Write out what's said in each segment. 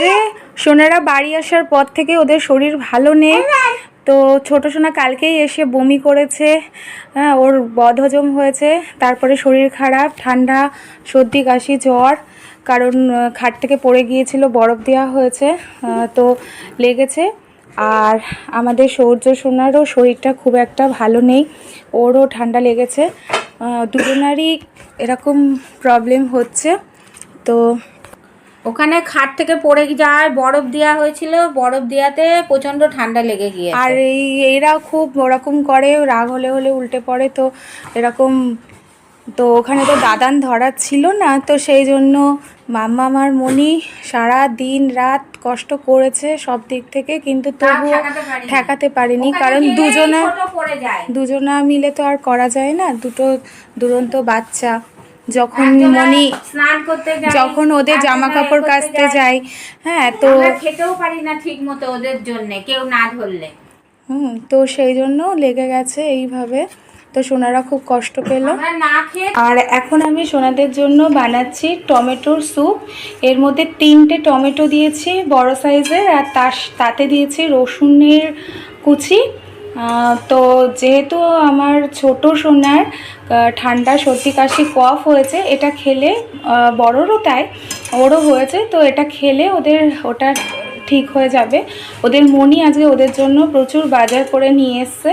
যে সোনারা বাড়ি আসার পর থেকে ওদের শরীর ভালো নেই। তো ছোট সোনা কালকেই এসে বমি করেছে হ্যাঁ ওর বদহজম হয়েছে, তারপরে শরীর খারাপ, ঠান্ডা, সর্দি, কাশি, জ্বর, কারণ খাট থেকে পড়ে গিয়েছিল, বরফ দেওয়া হয়েছে তো লেগেছে। আর আমাদের সৌর্য সোনারও শরীরটা খুব একটা ভালো নেই, ওরও ঠান্ডা লেগেছে। দুজনারই এরকম প্রবলেম হচ্ছে। তো ওখানে খাট থেকে পড়ে যায় বরফ দেওয়া হয়েছিল বরফ দেওয়াতে প্রচণ্ড ঠান্ডা লেগে গিয়ে আর এই এরা খুব ওরকম করে রাগ হলে হলে উল্টে পড়ে তো এরকম তো ওখানে তো দাদান ধরার ছিল না তো সেই জন্য মাম্মা আমার মনি সারা দিন রাত কষ্ট করেছে সব দিক থেকে কিন্তু তবুও ঠেকাতে পারিনি। কারণ দুজনে দুজনা মিলে তো আর করা যায় না দুটো দুরন্ত বাচ্চা। যখন মনি স্নান করতে যখন ওদের জামা কাপড় কাচতে যায়। যায় হ্যাঁ তো খেতেও পারি না ঠিক মতো ওদের জন্য কেউ না ধরলে। হুম তো সেই জন্য লেগে গেছে এইভাবে। তো সোনারা খুব কষ্ট পেল। আর এখন আমি সোনাদের জন্য বানাচ্ছি টমেটোর স্যুপ। এর মধ্যে তিনটে টমেটো দিয়েছি বড় সাইজের আর তার তাতে দিয়েছি রসুনের কুচি। তো যেহেতু আমার ছোট সোনার ঠান্ডা সর্দি কাশি কফ হয়েছে, এটা খেলে বড়রও তাই ওরও হয়েছে, তো এটা খেলে ওদের, ওটা ঠিক হয়ে যাবে। ওদের মনি আজকে ওদের জন্য প্রচুর বাজার করে নিয়ে এসছে,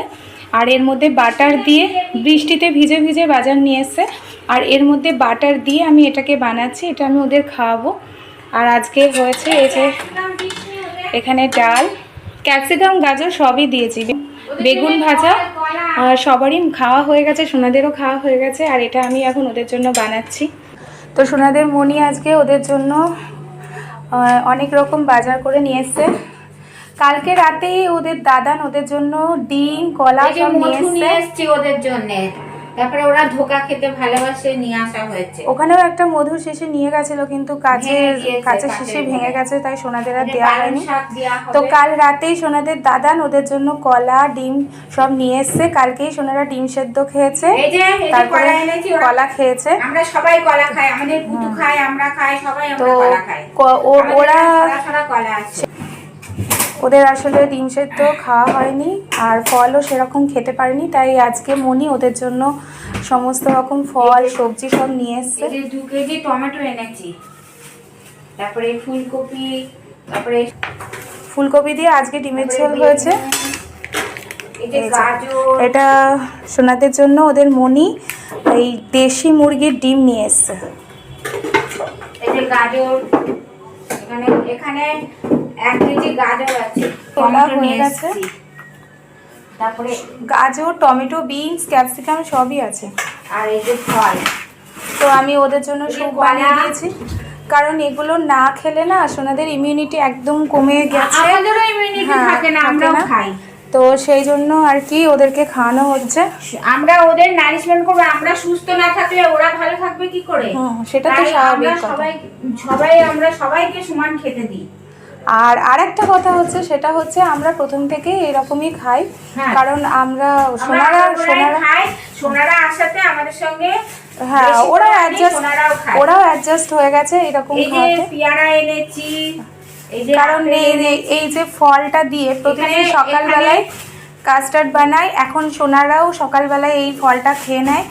আর এর মধ্যে বাটার দিয়ে বৃষ্টিতে ভিজে ভিজে বাজার নিয়ে এসছে, আর এর মধ্যে বাটার দিয়ে আমি এটাকে বানাচ্ছি, এটা আমি ওদের খাওয়াবো। আর আজকে হয়েছে এই যে, এখানে ডাল, ক্যাপসিকাম, গাজর সবই দিয়েছি। বেগুন ভাজা আর সবারই খাওয়া হয়ে গেছে সোনাদেরও খাওয়া হয়ে গেছে আর এটা আমি এখন ওদের জন্য বানাচ্ছি। তো সোনাদের মনি আজকে ওদের জন্য অনেক রকম বাজার করে নিয়ে এসছে। কালকে রাতেই ওদের দাদান ওদের জন্য ডিম কলা সব নিয়ে এসছে ওদের জন্য। তারপরে ওরা ধোকা খেতে ভালোবাসে নিয়ে আসা হয়েছে। ওখানেও একটা মধুর শিশি নিয়ে গেছিল কিন্তু কাছে কাছে শিশি ভেঙে গেছে তাই সোনাদের আর দেওয়া হয়নি। তো কাল রাতেই সোনাদের দাদান ওদের জন্য কলা ডিম সব নিয়ে এসছে। কালকেই সোনারা ডিম সেদ্ধ খেয়েছে। তারপরে কলা খেয়েছে। আমরা সবাই কলা খাই আমাদের পুটু খাই আমরা খাই সবাই তো আমরা কলা খাই। ও- ওরা কলা আছে। ওদের আসলে ডিম সেদ্ধ খাওয়া হয়নি আর ফলও সেরকম খেতে পারেনি তাই আজকে মনি ওদের জন্য সমস্ত রকম ফল সবজি সব নিয়ে এসছে। দু কেজি টমেটো এনেছি তারপরে ফুলকপি তারপরে ফুলকপি দিয়ে আজকে ডিমের ঝোল হয়েছে। এটা সোনাদের জন্য ওদের মনি এই দেশি মুরগির ডিম নিয়ে এসছে। গাজর এখানে এখানে এক কেজি গাজর আছে টমেটো হয়ে গেছে। তারপরে গাজর টমেটো বিনস ক্যাপসিকাম সবই আছে। আর এই যে ফল। তো আমি ওদের জন্য কলা। বানিয়ে দিয়েছি। কারণ এগুলো না খেলে না সোনাদের ইমিউনিটি একদম কমে গেছে। আমাদেরও ইমিউনিটি হ্যাঁ, থাকে না আমরাও। খাই। তো সেই জন্য আর কি ওদেরকে খাওয়ানো হচ্ছে। আমরা ওদের নারিশমেন্ট করব আমরা সুস্থ না থাকলে ওরা ভালো থাকবে কি করে? সেটা তো স্বাভাবিক সবাই সবাই আমরা সবাইকে সমান খেতে দিই। আর আরেকটা কথা হচ্ছে সেটা হচ্ছে আমরা প্রথম থেকে এরকমই খাই। হ্যাঁ। কারণ আমরা সোনারা সোনারা খাই সোনারা আসাতে আমাদের সঙ্গে হ্যাঁ বেশি ওরা অ্যাডজাস্ট ওরাও অ্যাডজাস্ট হয়ে গেছে এরকম খাওয়াতে। পেয়ারা এনেছি এই যে কারণ এই যে এই যে ফলটা দিয়ে প্রতিদিন সকালবেলায় কাস্টার্ড বানাই এখন সোনারাও সকালবেলায় এই ফলটা খেয়ে নেয়।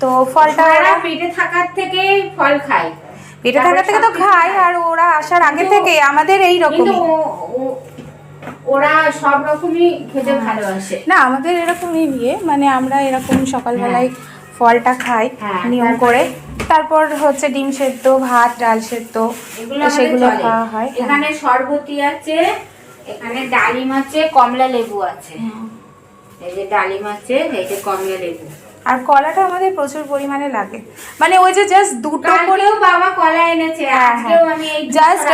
তো ফলটা পেটে থাকার থেকে ফল খায়। পেটে থাকা থেকে তো খায় আর ওরা আসার আগে থেকে আমাদের এই রকম ওরা সব রকমই খেতে ভালোবাসে। না আমাদের এরকমই বিয়ে মানে আমরা এরকম সকালবেলায় ফলটা খাই হ্যাঁ, নিয়ম করে। তারপর হচ্ছে ডিম সেদ্ধ ভাত ডাল সেদ্ধ এগুলো সেগুলো খাওয়া হয় হ্যাঁ। এখানে শরবতি আছে এখানে ডালিম আছে কমলা লেবু আছে। এই যে ডালিম আছে এই যে কমলা লেবু। আর কলাটা আমাদের প্রচুর পরিমাণে লাগে। মানে ওই যে জাস্ট দুটো করে কালকেও বাবা কলা এনেছে হ্যাঁ, আজকেও হ্যাঁ। আমি এই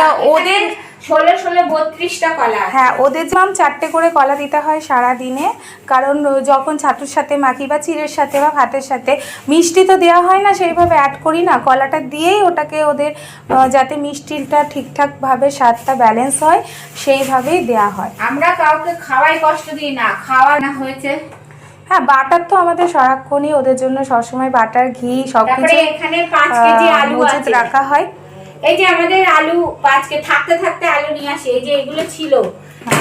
uh, ওদের- ষোলো ষোলো বত্রিশটা কলা হ্যাঁ ওদের যেমন চারটে করে কলা দিতে হয় সারা দিনে কারণ যখন ছাতুর সাথে মাখি বা চিড়ের সাথে বা ভাতের সাথে মিষ্টি তো দেওয়া হয় না সেইভাবে অ্যাড করি না। কলাটা দিয়েই ওটাকে ওদের যাতে মিষ্টিটা ঠিকঠাকভাবে স্বাদটা ব্যালেন্স হয় সেইভাবেই দেওয়া হয়। আমরা কাউকে খাওয়াই কষ্ট দিই না খাওয়া না হয়েছে। হ্যাঁ বাটার তো আমাদের সারাক্ষণই ওদের জন্য সবসময় বাটার ঘি সব কিছু এখানে পাঁচ কেজি আলু আছে। রাখা হয়। এই যে আমাদের আলু পাঁচকে থাকতে থাকতে আলু নিয়ে আসি এই যে এগুলো ছিল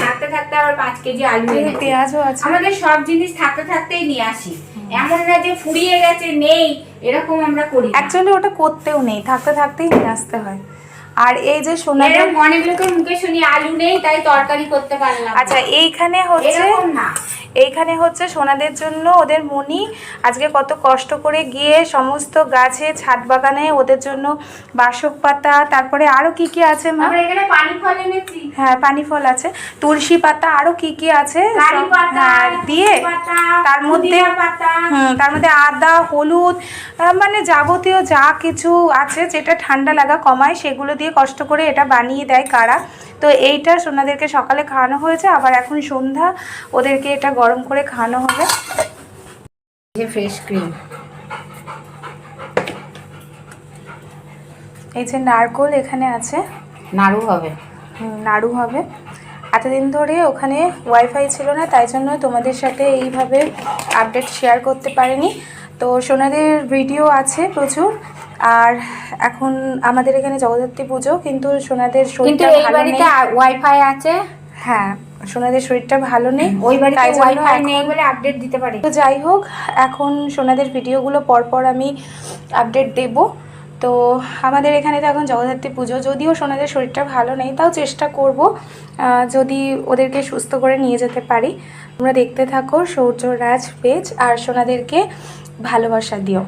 থাকতে থাকতে আবার পাঁচ কেজি আলু। পেঁয়াজও আছে। আমাদের সব জিনিস থাকতে থাকতেই নিয়ে আসি। এমন না যে ফুরিয়ে গেছে নেই এরকম আমরা করি। অ্যাকচুয়ালি ওটা করতেও নেই থাকতে থাকতেই নিয়ে আসতে হয়। আর এই যে এরকম অনেক লোকের মুখে শুনি আলু নেই তাই তরকারি করতে পারলাম আচ্ছা এইখানে হচ্ছে এরকম না। এইখানে হচ্ছে সোনাদের জন্য ওদের মনি আজকে কত কষ্ট করে গিয়ে সমস্ত গাছে ছাদ বাগানে ওদের জন্য বাসক পাতা তারপরে আরও কি কি আছে মা? আমরা এখানে পানি ফল এনেছি। হ্যাঁ পানি ফল আছে। তুলসী পাতা আরও কি কি আছে? কারি পাতা হ্যাঁ, দিয়ে তার মধ্যে পাতা। হুম তার মধ্যে আদা হলুদ মানে যাবতীয় যা কিছু আছে যেটা ঠান্ডা লাগা কমায় সেগুলো দিয়ে কষ্ট করে এটা বানিয়ে দেয় কারা। তো এইটা সোনাদেরকে সকালে খাওয়ানো হয়েছে আবার এখন সন্ধ্যা ওদেরকে এটা গরম করে খাওয়ানো হবে। যে ফ্রেশ ক্রিম। এই যে নারকোল এখানে আছে। নাড়ু হবে। নাড়ু হবে। এতদিন ধরে ওখানে ওয়াইফাই ছিল না তাই জন্য তোমাদের সাথে এইভাবে আপডেট শেয়ার করতে পারিনি। তো সোনাদের ভিডিও আছে প্রচুর আর এখন আমাদের এখানে জগদ্ধাত্রী পুজো কিন্তু সোনাদের কিন্তু এই বাড়িতে ওয়াইফাই আছে? হ্যাঁ। সোনাদের শরীরটা ভালো নেই। ওই বাড়িতে তাই ওয়াইফাই নেই বলে আপডেট দিতে পারি তো যাই হোক এখন সোনাদের ভিডিওগুলো পরপর আমি আপডেট দেব। তো আমাদের এখানে তো এখন জগদ্ধাত্রী পুজো যদিও সোনাদের শরীরটা ভালো নেই তাও চেষ্টা করব আহ, যদি ওদেরকে সুস্থ করে নিয়ে যেতে পারি। তোমরা দেখতে থাকো সৌর্য রাজ পেজ আর সোনাদেরকে ভালোবাসা দিও।